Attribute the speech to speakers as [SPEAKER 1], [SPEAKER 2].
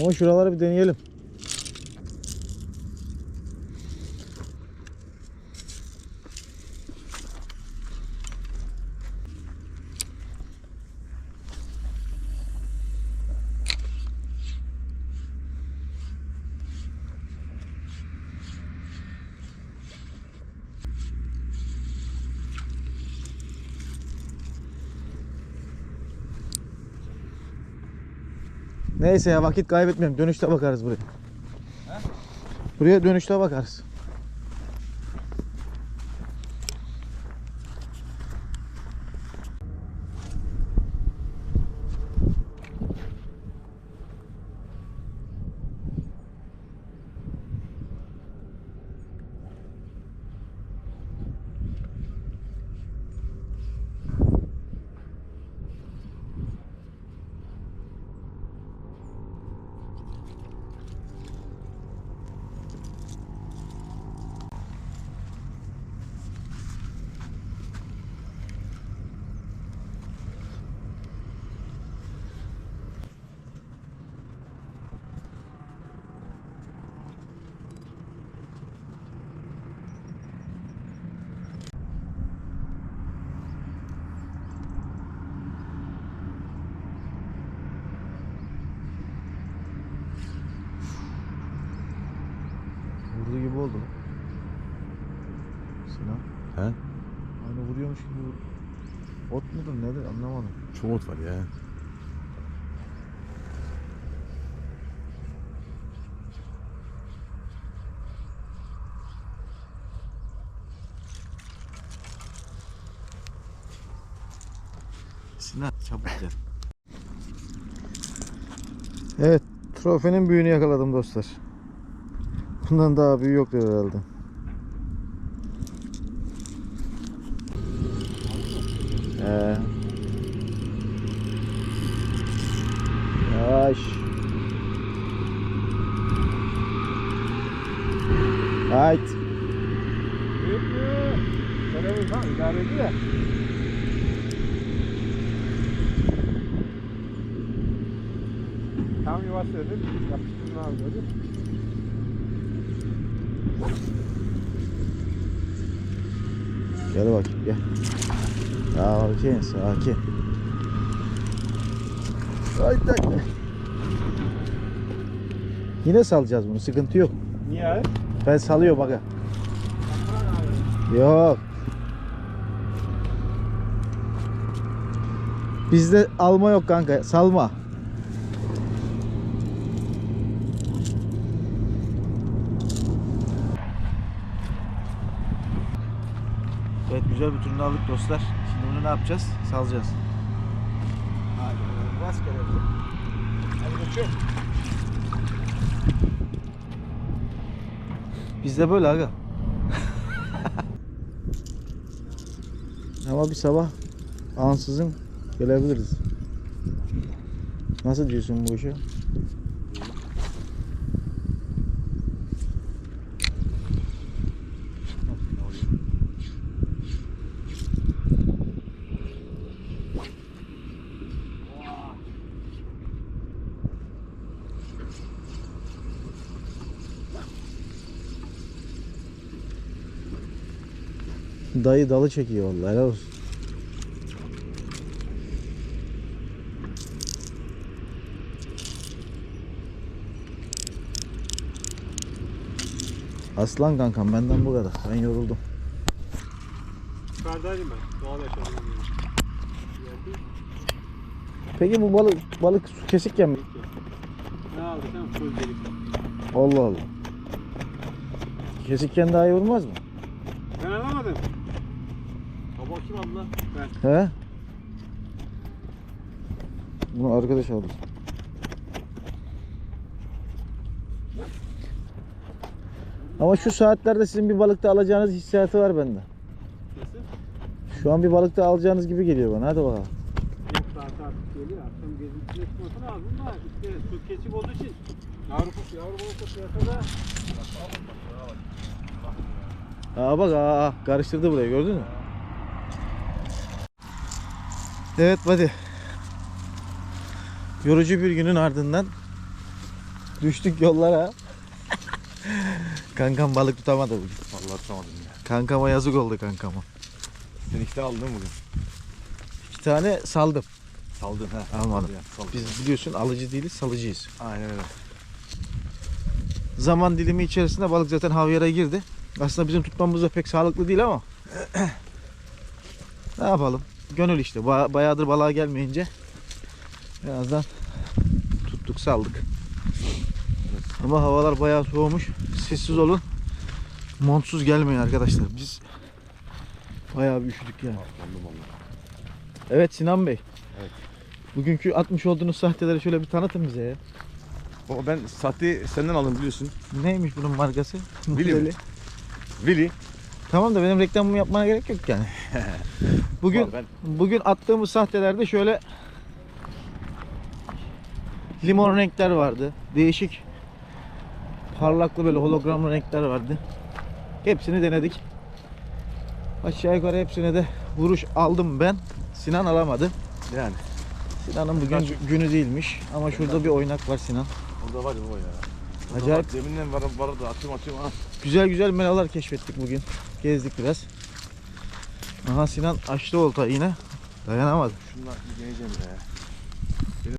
[SPEAKER 1] Ama şuraları bir deneyelim. Neyse ya vakit kaybetmeyelim. Dönüşte bakarız buraya. Buraya dönüşte bakarız. Vurdu gibi oldu. Sinan.
[SPEAKER 2] He?
[SPEAKER 1] Aynı vuruyormuş gibi. vur- Ot mudur nedir anlamadım.
[SPEAKER 2] Çok ot var ya.
[SPEAKER 1] Sinan çabuk gel. Evet trofenin büyüğünü yakaladım dostlar. Bundan daha büyüğü yoktur herhalde. Ee. Yavaş. Hayt.
[SPEAKER 3] Büyük mü? Görevim ha idare ediyor ya. Tam dedim. Yapıştırma abi dedi.
[SPEAKER 1] Gel bak gel. Sakin sakin. Hayt hayt. Yine salacağız bunu sıkıntı yok.
[SPEAKER 3] Niye abi?
[SPEAKER 1] Ben salıyorum aga. Yok. Bizde alma yok kanka. Salma. Evet güzel bir turunu aldık dostlar. Ne yapacağız? Salacağız.
[SPEAKER 3] Hadi. Rastgele bir. Hadi geçiyorum.
[SPEAKER 1] Bizde böyle aga. Ama bir sabah ansızın gelebiliriz. Nasıl diyorsun bu işe? Dayı dalı çekiyor vallahi helal olsun. Aslan kankam benden bu kadar. Ben yoruldum.
[SPEAKER 3] Yukarıdaydım ben. Doğal. Geldi.
[SPEAKER 1] Peki bu balık balık su kesikken mi?
[SPEAKER 3] Ne aldı sen? Full delik.
[SPEAKER 1] Allah Allah. Kesikken daha iyi vurmaz mı?
[SPEAKER 3] Ben alamadım. Baba kim abla? Ben.
[SPEAKER 1] He? Bunu arkadaş aldı. Ama şu saatlerde sizin bir balıkta alacağınız hissiyatı var bende.
[SPEAKER 3] Nasıl?
[SPEAKER 1] Şu an bir balıkta alacağınız gibi geliyor bana. Hadi bakalım.
[SPEAKER 3] Yok saat artık geliyor. Akşam gezintine çıkması lazım da işte su kesik olduğu için yavru kuş, yavru balık da piyasada
[SPEAKER 1] Aa bak aa, karıştırdı burayı gördün mü? Evet hadi. Yorucu bir günün ardından Düştük yollara. Kankam balık tutamadı bugün.
[SPEAKER 2] Vallahi tutamadım ya.
[SPEAKER 1] Kankama yazık oldu kankama.
[SPEAKER 2] Sen iki tane aldın bugün?
[SPEAKER 1] İki tane saldım.
[SPEAKER 2] Saldın ha.
[SPEAKER 1] Almadım.
[SPEAKER 2] Ya, saldın.
[SPEAKER 1] Biz biliyorsun alıcı değiliz salıcıyız.
[SPEAKER 2] Aynen öyle.
[SPEAKER 1] Zaman dilimi içerisinde balık zaten havyara girdi. Aslında bizim tutmamız da pek sağlıklı değil ama. ne yapalım? Gönül işte. Ba- bayağıdır balığa gelmeyince birazdan tuttuk saldık. Ama havalar bayağı soğumuş. Sessiz olun. Montsuz gelmeyin arkadaşlar. Biz bayağı bir üşüdük yani. Evet Sinan Bey.
[SPEAKER 2] Evet.
[SPEAKER 1] Bugünkü atmış olduğunuz sahteleri şöyle bir tanıtın bize ya.
[SPEAKER 2] Baba ben sahte senden aldım biliyorsun.
[SPEAKER 1] Neymiş bunun markası?
[SPEAKER 2] Willy? Willy.
[SPEAKER 1] Tamam da benim reklamımı yapmana gerek yok yani. Bugün bugün attığımız sahtelerde şöyle limon renkler vardı. Değişik parlaklı böyle hologram renkler vardı. Hepsini denedik. Aşağı yukarı hepsine de vuruş aldım ben. Sinan alamadı.
[SPEAKER 2] yani.
[SPEAKER 1] Sinan'ın bugün
[SPEAKER 2] Kaç-
[SPEAKER 1] günü değilmiş. Ama şurada bir oynak var Sinan.
[SPEAKER 2] Orada var ya baba ya.
[SPEAKER 1] Acayip.
[SPEAKER 2] bak, Deminden var, var da atıyorum atıyorum. Ha.
[SPEAKER 1] Güzel güzel meralar keşfettik bugün. Gezdik biraz. Aha Sinan açtı olta yine. Dayanamadı.
[SPEAKER 2] Şunlar bir deneyeceğim ya.